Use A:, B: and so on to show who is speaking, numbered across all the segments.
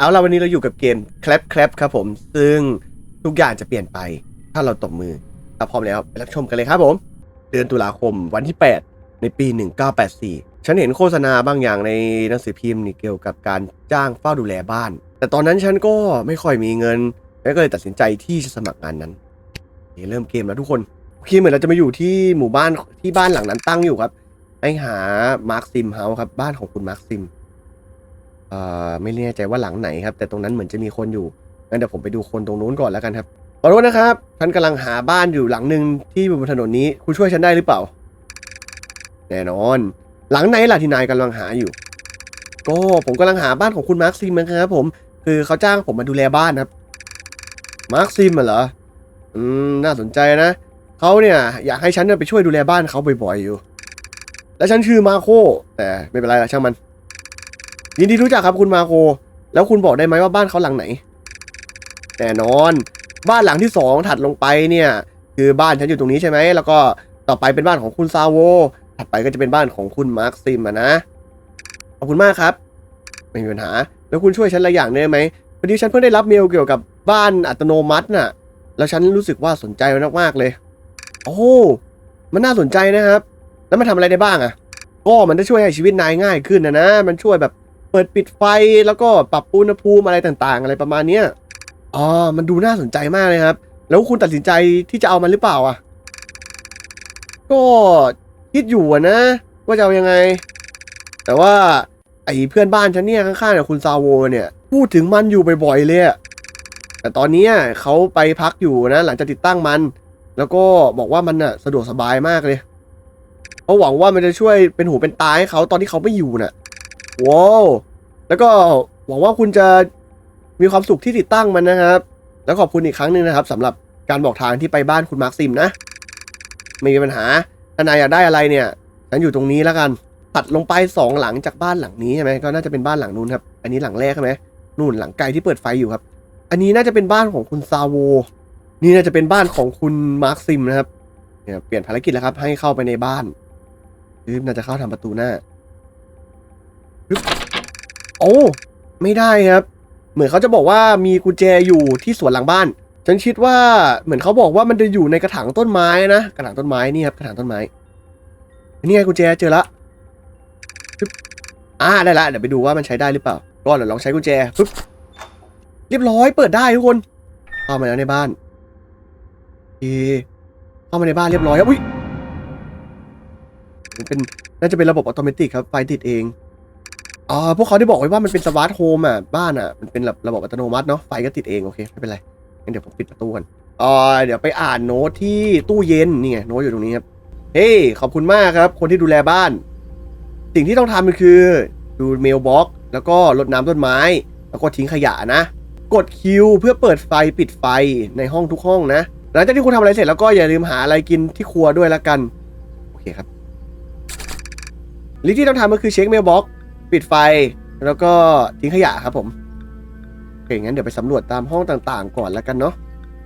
A: เอาละวันนี้เราอยู่กับเกม Clap Clap ครับผม ซึ่งทุกอย่างจะเปลี่ยนไปถ้าเราตบมือถ้าพร้อมแล้วไปรับชมกันเลยครับผม เดือนตุลาคมวันที่ 8 ในปี 1984 ฉันเห็นโฆษณาบางอย่างในหนังสือพิมพ์นี่เกี่ยวกับการจ้างเฝ้าดูแลบ้าน แต่ตอนนั้นฉันก็ไม่ค่อยมีเงินแล้วก็เลยตัดสินใจที่จะสมัครงานนั้นเริ่มเกมแล้วทุกคนโอเคเหมือนเราจะมาอยู่ที่หมู่บ้านที่บ้านหลังนั้นตั้งอยู่ครับให้หามาร์คซิมเฮาส์ครับบ้านของคุณมาร์คซิม เอ่อไม่แน่ใจว่าหลังไหนครับ แต่ตรงนั้นเหมือนจะมีคนอยู่งั้นเดี๋ยวผมไปดูคนตรงนู้นก่อนแล้วกันครับขอโทษนะครับฉันกำลังหาบ้านอยู่หลังหนึ่งที่อยู่บนถนนนี้คุณช่วยฉันได้หรือเปล่า แน่นอน หลังไหนล่ะที่นายกำลังหาอยู่ ก็ผมกำลังหาบ้านของคุณมาร์คซิมนะครับผมคือเขาจ้างผมมาดูแลบ้านครับมาร์คซิมเหรออืมน่าสนใจนะเขาเนี่ยอยากให้ฉันไปช่วยดูแลบ้านเขาบ่อยๆอยู่ และฉันชื่อมาโคแต่ไม่เป็นไรละช่างมัน ยินดีรู้จักครับคุณมาโค แล้วคุณบอกได้ไหมว่าบ้านเขาหลังไหน แน่นอน บ้านหลังที่สองถัดลงไปเนี่ย คือบ้านฉันอยู่ตรงนี้ใช่ไหม แล้วก็ต่อไปเป็นบ้านของคุณซาโว ถัดไปก็จะเป็นบ้านของคุณมาร์คซิมอะนะ ขอบคุณมากครับ ไม่มีปัญหา แล้วคุณช่วยฉันอะไรอย่างได้ไหมพอดีฉันเพิ่งได้รับเมลเกี่ยวกับบ้านอัตโนมัติน่ะ แล้วฉันรู้สึกว่าสนใจมันมากๆเลย โอ้ มันน่าสนใจนะครับ แล้วมันทำอะไรได้บ้างอะก็มันจะช่วยให้ชีวิตนายง่ายขึ้นนะนะ มันช่วยแบบ เปิดปิดไฟแล้วก็ปรับอุณหภูมิอะไรต่างๆ อะไรประมาณเนี้ยอ๋อมันดูน่าสนใจมากเลยครับ แล้วคุณตัดสินใจที่จะเอามันหรือเปล่าอะ ก็คิดอยู่นะ ว่าจะเอายังไง แต่ว่าไอ้เพื่อนบ้านฉันเนี่ยข้างๆเนี่ยคุณซาโวเนี่ยพูดถึงมันอยู่บ่อยๆเลยแต่ตอนนี้เขาไปพักอยู่นะหลังจากติดตั้งมัน แล้วก็บอกว่ามันน่ะสะดวกสบายมากเลยเขาหวังว่ามันจะช่วยเป็นหูเป็นตาให้เขาตอนที่เขาไม่อยู่น่ะ ว้าวแล้วก็หวังว่าคุณจะมีความสุขที่ติดตั้งมันนะครับ แล้วขอบคุณอีกครั้งหนึ่งนะครับสำหรับการบอกทางที่ไปบ้านคุณมาร์คซิมนะไม่มีปัญหาถ้านายอยากได้อะไรเนี่ยฉันอยู่ตรงนี้แล้วกัน ตัดลงไปสองหลังจากบ้านหลังนี้ใช่ไหมก็น่าจะเป็นบ้านหลังนู้นครับ อันนี้หลังแรกใช่ไหมนู่นหลังไกลที่เปิดไฟอยู่ครับ อันนี้น่าจะเป็นบ้านของคุณซาโว นี่น่าจะเป็นบ้านของคุณมาร์คซิมนะครับเนี่ยเปลี่ยนภารกิจแล้วครับ ให้เข้าไปในบ้านน่าจะเข้าทางประตูหน้า โอ้ไม่ได้ครับ เหมือนเขาจะบอกว่ามีกุญแจอยู่ที่สวนหลังบ้าน ฉันคิดว่าเหมือนเขาบอกว่ามันจะอยู่ในกระถางต้นไม้นะกระถางต้นไม้นี่ครับกระถางต้นไม้นี่ไงกุญแจเจอละปึ๊บอ่าได้ละเดี๋ยวไปดูว่ามันใช้ได้หรือเปล่าก็เดี๋ยวลองใช้กุญแจปึ๊บเรียบร้อยเปิดได้ทุกคนเข้ามาแล้วในบ้านโอเข้ามาในบ้านเรียบร้อยครับอุ้ยเป็นน่าจะเป็นระบบอัตโนมัติครับไฟติดเอง อ๋อพวกเขาได้บอกไว้ว่ามันเป็นสมาร์ทโฮมอะบ้านอะมันเป็นระระบบอัตโนมัติเนาะไฟก็ติดเองโอเคไม่เป็นไรงั้นเดี๋ยวผมปิดประตูก่อนอ๋อเดี๋ยวไปอ่านโน้ตที่ตู้เย็นนี่ไงโน้ตอยู่ตรงนี้ครับเฮ้ยขอบคุณมากครับ คนที่ดูแลบ้าน สิ่งที่ต้องทำก็คือ ดูเมลบ็อกแล้วก็รดน้ำต้นไม้ แล้วก็ทิ้งขยะนะ กดคิวเพื่อเปิดไฟปิดไฟในห้องทุกห้องนะหลังจากที่คุณทำอะไรเสร็จแล้วก็อย่าลืมหาอะไรกินที่ครัวด้วยละกัน โอเคครับลิที่ต้องทำก็คือเช็คเมลบ็อก ปิดไฟแล้วก็ทิ้งขยะครับผมโอเคงั้นเดี๋ยวไปสำรวจตามห้องต่างๆ ก่อนแล้วกันเนาะ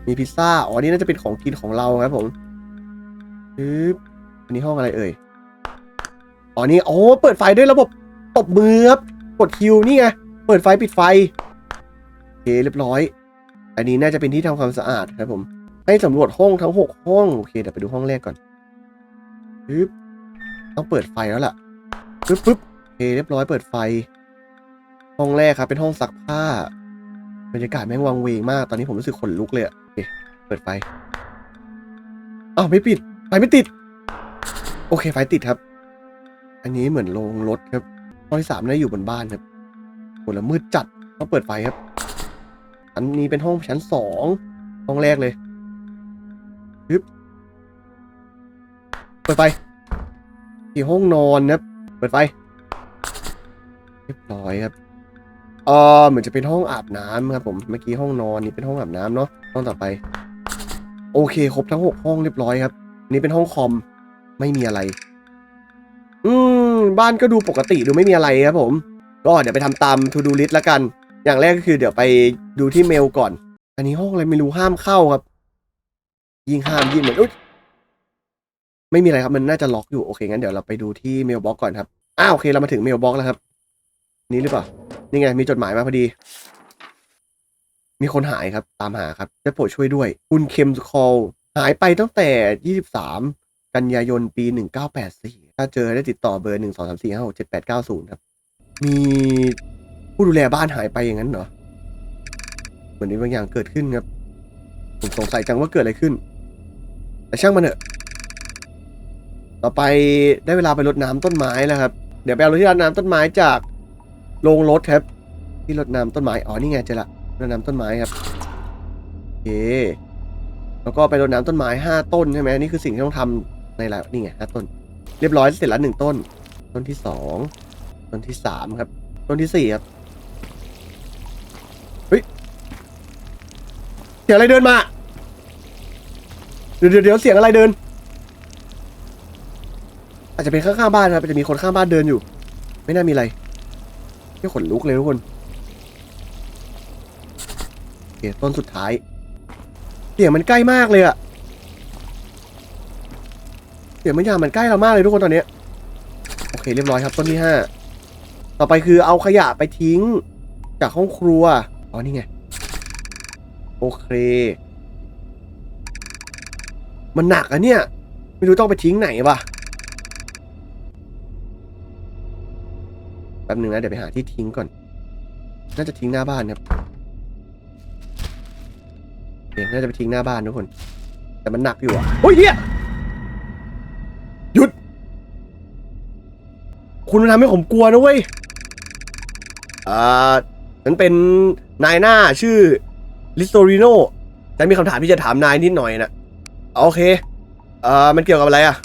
A: มีพิซซ่าอ๋อนี่น่าจะเป็นของกินของเราครับผมปึ๊บอันนี้ห้องอะไรเอ่ยอ๋อนี่โอ้เปิดไฟด้วยระบบตบมือครับกดคิวนี่ไงเปิดไฟปิดไฟโอเคเรียบร้อย อันนี้น่าจะเป็นที่ทำความสะอาดครับผม ให้สำรวจห้องทั้งหกห้องโอเคเดี๋ยวไปดูห้องแรกก่อนปึ๊บต้องเปิดไฟแล้วล่ะปึ๊บปึ๊บ เรียบร้อยเปิดไฟ ห้องแรกครับ เป็นห้องซักผ้า บรรยากาศแม่งวังเวงมาก ตอนนี้ผมรู้สึกขนลุกเลยอะโอเคเปิดไฟอ้าวไม่ปิด ไฟไม่ติด โอเคไฟติดครับ อันนี้เหมือนโรงรถครับ ห้องที่สามน่าอยู่บนบ้านครับโหแล้วมืดจัดต้องเปิดไฟครับ อันนี้เป็นห้องชั้นสองห้องแรกเลยปึ๊บเปิดไฟที่ห้องนอนนะครับเปิดไฟ รียบร้อยครับเออเหมือนจะเป็นห้องอาบน้ำครับผมเมื่อกี้ห้องนอนนี่เป็นห้องอาบน้ำเนาะห้องต่อไป โอเค ครบทั้งหกห้องเรียบร้อยครับ นี่เป็นห้องคอมไม่มีอะไร อืมบ้านก็ดูปกติดูไม่มีอะไรครับผม ก็เดี๋ยวไปทำตาม to do list แล้วกัน อย่างแรกก็คือเดี๋ยวไปดูที่เมลก่อน อันนี้ห้องอะไรไม่รู้ห้ามเข้าครับ ยิ่งห้ามยิ่งเหมือนอุ๊ยไม่มีอะไรครับมันน่าจะล็อกอยู่โอเคงั้นเดี๋ยวเราไปดูที่เมลบ็อกก่อนครับอ้าวโอเคเรามาถึงเมลบ็อกแล้วครับ นี่หรือเปล่า นี่ไง มีจดหมายมาพอดี มีคนหายครับ ตามหาครับได้โปรดช่วยด้วย คุณเคมคอลหายไปตั้งแต่ 23 กันยายนปี 1984 ถ้าเจอได้ติดต่อเบอร์ 1 2 3 4 5 6 7 8 9 0 ครับ มีผู้ดูแลบ้านหายไปอย่างนั้นเหรอ เหมือนมีบางอย่างเกิดขึ้นครับ ผมสงสัยจังว่าเกิดอะไรขึ้น แต่ช่างมันเถอะ ต่อไปได้เวลาไปรดน้ำต้นไม้แล้วครับ เดี๋ยวไปเอารถที่รดน้ำต้นไม้จาก โรงรถครับที่รดน้ำต้นไม้อ๋อนี่ไงเจอละรดน้ำต้นไม้ครับโอเคแล้วก็ไปรดน้ำต้นไม้ห้าต้นใช่ไหมนี่คือสิ่งที่ต้องทำในแล้วนี่ไงห้าต้น เรียบร้อยเสร็จแล้วหนึ่งต้น ต้นที่สองต้นที่สามครับ ต้นที่สี่ครับเฮ้ยเสียงอะไรเดินมาเดี๋ยวเดี๋ยวเสียงอะไรเดิน อาจจะเป็นข้างๆบ้านนะครับจะมีคนข้างบ้านเดินอยู่ ไม่น่ามีอะไร นี่ขนลุกเลยทุกคนโอเคต้นสุดท้ายเสียงมันใกล้มากเลยอะเสียงมันอย่ามันใกล้เรามากเลยทุกคนตอนเนี้ยโอเคเรียบร้อยครับ ต้นที่ห้าต่อไปคือเอาขยะไปทิ้ง จากห้องครัวอ๋อนี่ไงโอเค มันหนักอะเนี่ย ไม่รู้ต้องไปทิ้งไหนปะ ป๊บหนึ่งนะเดี๋ยวไปหาที่ทิ้งก่อน น่าจะทิ้งหน้าบ้านครับเดี๋ยวน่าจะไปทิ้งหน้าบ้านทุกคน แต่มันหนักอยู่อะโอ้ยเนี่ยหยุด คุณทำให้ผมกลัวนะเว้ยอ่าฉันเป็นนายหน้าชื่อลิสโตริโนฉันมีคำถามที่จะถามนายนิดหน่อยนะโอเค เอ่อ มันเกี่ยวกับอะไรอะ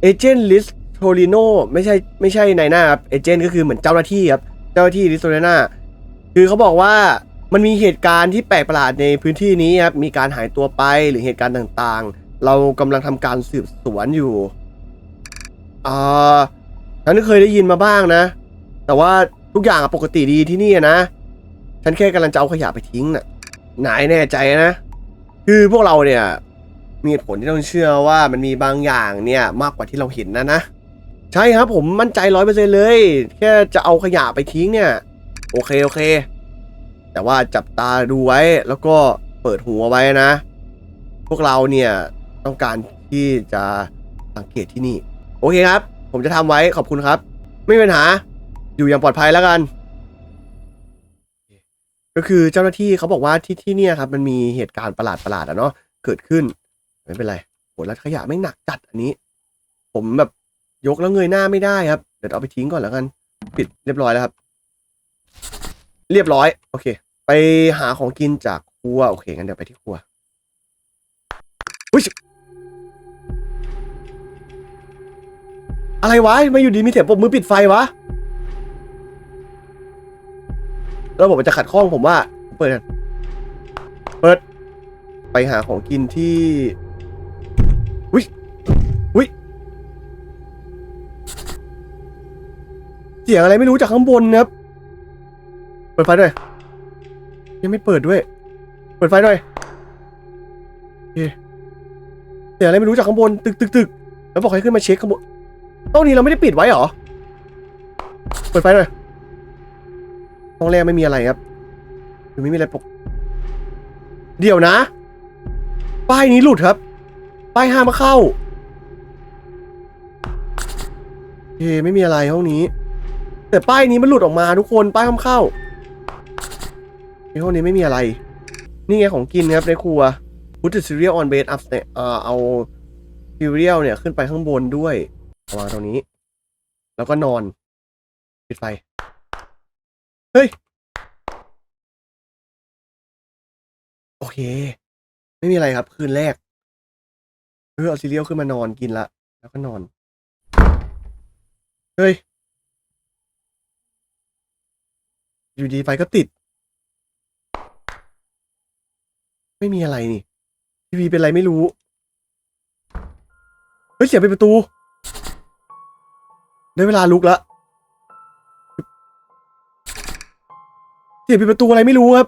A: เอเจนต์ลิส โตริโนไม่ใช่ไม่ใช่นายหน้าครับเอเจนต์ก็คือเหมือนเจ้าหน้าที่ครับเจ้าหน้าที่ลิโตริโนคือเขาบอกว่ามันมีเหตุการณ์ที่แปลกประหลาดในพื้นที่นี้ครับมีการหายตัวไปหรือเหตุการณ์ต่างๆ เรากำลังทำการสืบสวนอยู่อ่าฉันเคยได้ยินมาบ้างนะ แต่ว่าทุกอย่างปกติดีที่นี่นะ ฉันแค่กำลังจะเอาขยะไปทิ้งน่ะนายแน่ใจนะ คือพวกเราเนี่ย มีผลที่ต้องเชื่อว่ามันมีบางอย่างเนี่ยมากกว่าที่เราเห็นนะนะ ใช่ครับผมมั่นใจร้อยเปอร์เซ็นเลย แค่จะเอาขยะไปทิ้งเนี่ย โอเคโอเค แต่ว่าจับตาดูไว้แล้วก็เปิดหัวไว้นะ พวกเราเนี่ยต้องการที่จะสังเกตที่นี่ โอเคครับ ผมจะทำไว้ขอบคุณครับ ไม่มีปัญหา อยู่อย่างปลอดภัยแล้วกัน ก็คือเจ้าหน้าที่เขาบอกว่าที่ที่เนี่ยครับ มันมีเหตุการณ์ประหลาดประหลาดๆอะเนาะเกิดขึ้น ไม่เป็นไรโหแล้วขยะไม่งหนักจัดอันนี้ ผมแบบ ยกแล้วเงยหน้าไม่ได้ครับ เดี๋ยวเอาไปทิ้งก่อนแล้วกัน ปิดเรียบร้อยแล้วครับ เรียบร้อย โอเค ไปหาของกินจากครัว โอเคงั้นเดี๋ยวไปที่ครัวอุ้ยอะไรวะมาอยู่ดีมีเสียงปรบมือปิดไฟวะแล้วบอกมันจะขัดข้องผมว่า เปิด เปิด ไปหาของกินที่ สียงอะไรไม่รู้จากข้างบนครับ เปิดไฟหน่อย ยังไม่เปิดด้วย เปิดไฟหน่อยโอเคเสียงอะไรไม่รู้จากข้างบนตึกตึกตึกแล้วบอกให้ขึ้นมาเช็คข้างบนต๊ะนี้เราไม่ได้ปิดไว้หรอ เปิดไฟหน่อย ห้องแรกไม่มีอะไรครับคือไม่มีอะไรปก เดี๋ยวนะ ป้ายนี้หลุดครับ ป้ายห้ามมาเข้าโอเคไม่มีอะไรห้องนี้ แต่ป้ายนี้มันหลุดออกมาทุกคนป้ายห้ามเข้าในห้องนี้ไม่มีอะไร นี่ไงของกินครับในครัว Put the cereal on bed up เอ่อเอา cereal เนี่ยขึ้นไปข้างบนด้วยวางตรงนี้ แล้วก็นอนปิดไฟเฮ้ย โอเค ไม่มีอะไรครับ คืนแรกเออเอาซีเรียลขึ้นมานอนกินละ แล้วก็นอน เฮ้ย อยู่ดีไฟก็ติด ไม่มีอะไรนี่ ทีวีเป็นไรไม่รู้ เฮ้ย เสียงเป็นประตู ได้เวลาลุกแล้วเสียงปิดประตูอะไรไม่รู้ครับ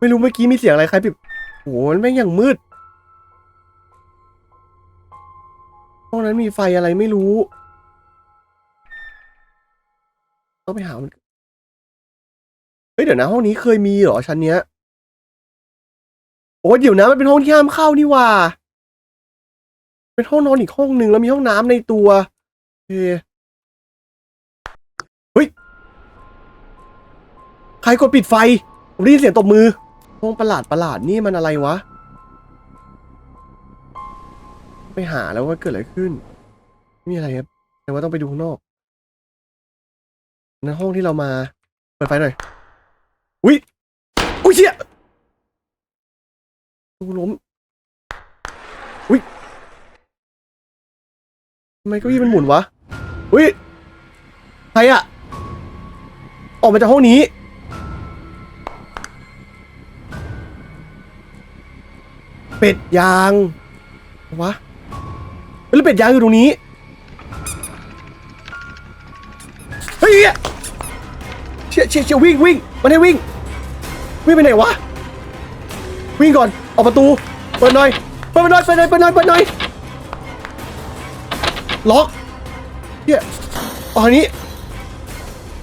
A: ไม่รู้เมื่อกี้มีเสียงอะไรใครปิดโหมันแม่งอย่างมืดห้องนั้นมีไฟอะไรไม่รู้ ต้องไปหามันเฮ้ยเดี๋ยวนะห้องนี้เคยมีเหรอชั้นเนี้ยโอ้ยเดี๋ยวนะมันเป็นห้องที่ห้ามเข้านี่ว่า เป็นห้องนอนอีกห้องหนึ่งแล้วมีห้องน้ำในตัวเคเฮ้ยใครกดปิดไฟผมได้ยินเสียงตบมือห้องประหลาดประหลาดนี่มันอะไรวะ ไปหาแล้วว่าเกิดอะไรขึ้นไม่มีอะไรครับแต่ว่าต้องไปดูข้างนอก นั่นห้องที่เรามา เปิดไฟหน่อย อุ้ย อุ้ยเชี่ยตูล้ม อุ้ยทำไมเก้าอี้มันหมุนวะ อุ้ย ใครอะออกมาจากห้องนี้ เป็ดยาง วะแล้วเป็ดยางอยู่ตรงนี้ เฮ้ย เชี่ยเชี่ยเชี่ยวิ่งวิ่งมันให้วิ่ง วิ่งไปไหนวะ วิ่งก่อน ออกประตู เปิดหน่อย เปิดหน่อย เปิดหน่อย เปิดหน่อย เปิดหน่อย ล็อกเฮียออกทางนี้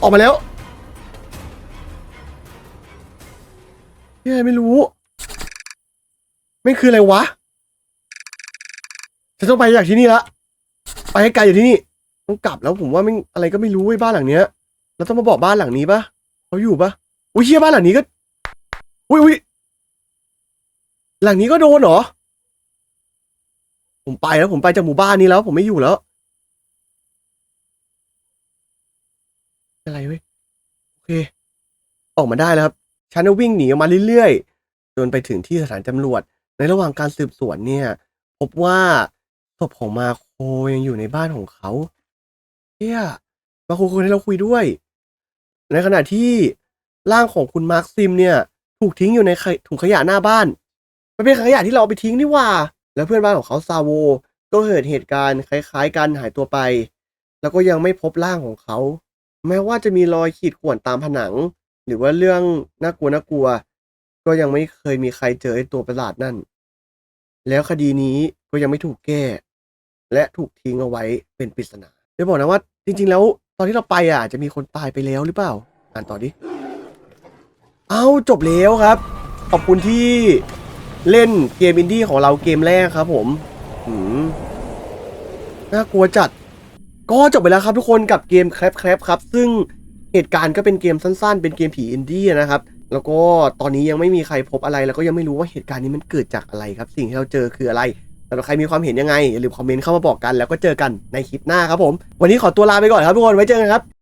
A: ออกมาแล้วเฮียไม่รู้ ไม่คืออะไรวะ จะต้องไปจากที่นี่ละ ไปให้ไกลจากที่นี่ ต้องกลับแล้วผมว่าไม่อะไรก็ไม่รู้เว้บ้านหลังเนี้ย เราต้องมาบอกบ้านหลังนี้ปะเขาอยู่ปะอุ้ยเชี่ยบ้านหลังนี้ก็ อุ้ยอุ้ยหลังนี้ก็โดนเหรอ ผมไปแล้วผมไปจากหมู่บ้านนี้แล้ว ผมไม่อยู่แล้ว อะไรเว้ย โอเค ออกมาได้แล้วครับ ฉันวิ่งหนีออกมาเรื่อยๆ จนไปถึงที่สถานตำรวจ ในระหว่างการสืบสวนเนี่ย พบว่าศพของมาโคยังอยู่ในบ้านของเขาเฮียมาโคคนที่เราคุยด้วย ในขณะที่ร่างของคุณมาร์คซิมเนี่ย ถูกทิ้งอยู่ในถุงขยะหน้าบ้าน มันเป็นขยะที่เราไปทิ้งนี่ว่า แล้วเพื่อนบ้านของเขาซาโว ก็เกิดเหตุการณ์คล้าย ๆ กันหายตัวไป แล้วก็ยังไม่พบร่างของเขา แม้ว่าจะมีรอยขีดข่วนตามผนัง หรือว่าเรื่องน่ากลัวน่ากลัว ก็ยังไม่เคยมีใครเจอไอ้ตัวประหลาดนั่น แล้วคดีนี้ก็ยังไม่ถูกแก้ และถูกทิ้งเอาไว้เป็นปริศนาได้บอกนะว่า จริง ๆ แล้ว ตอนที่เราไปอะจะมีคนตายไปแล้วหรือเปล่า อ่านต่อดิ เอาจบแล้วครับ ขอบคุณที่เล่นเกมอินดี้ของเราเกมแรกครับ ผมหืมน่ากลัวจัด ก็จบไปแล้วครับทุกคนกับเกมแครปแครปครับ ซึ่งเหตุการณ์ก็เป็นเกมสั้นๆ เป็นเกมผีอินดี้นะครับ แล้วก็ตอนนี้ยังไม่มีใครพบอะไร แล้วก็ยังไม่รู้ว่าเหตุการณ์นี้มันเกิดจากอะไรครับ สิ่งที่เราเจอคืออะไร สำหรับใครมีความเห็นยังไงอย่าลืมคอมเมนต์เข้ามาบอกกันแล้วก็เจอกันในคลิปหน้าครับผม วันนี้ขอตัวลาไปก่อนครับทุกคนไว้เจอกันครับ